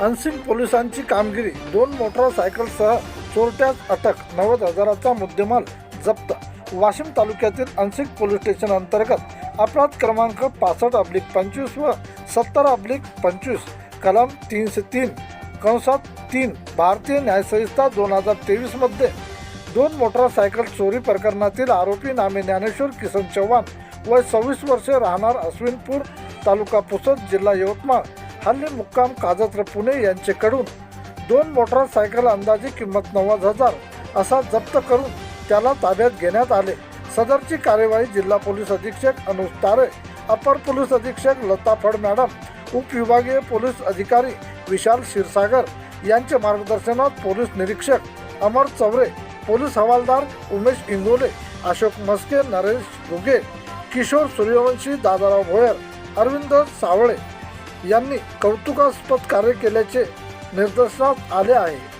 Unseen पोलिसांची कामगिरी दोन मोटरसायकलसह चोरट्यास अटक नव्वद हजाराचा मुद्देमाल जप्त. वाशिम तालुक्यातील अनसिंग पोलीस स्टेशन अंतर्गत अपराध क्रमांक पासष्ट अब्लिक पंचवीस व सत्तर अब्लिक पंचवीस कलम तीनशे तीन कंसात तीन भारतीय न्यायसंहिता दोन हजार तेवीसमध्ये दोन मोटरसायकल चोरी प्रकरणातील आरोपी नामे ज्ञानेश्वर किसन चव्हाण वय सव्वीस वर्षे राहणार अश्विनपूर तालुका पुसद जिल्हा यवतमाळ. हल्ली मुक्काम काजत्र पुणे यांच्याकडून दोन मोटरसायकल अंदाजे किंमत नव्वद हजार असा जप्त करून त्याला ताब्यात घेण्यात आले. सदरची कार्यवाही जिल्हा पोलीस अधीक्षक अनुज तारे अपर पोलीस अधीक्षक लता फड मॅडम उपविभागीय पोलीस अधिकारी विशाल क्षीरसागर यांच्या मार्गदर्शनात पोलीस निरीक्षक अमर चवरे पोलीस हवालदार उमेश इंगोले अशोक मस्के नरेश घुगे किशोर सूर्यवंशी दादाराव भोयर अरविंद सावळे यांनी कौतुकास्पद कार्य केल्याचे निदर्शनास आले आहे.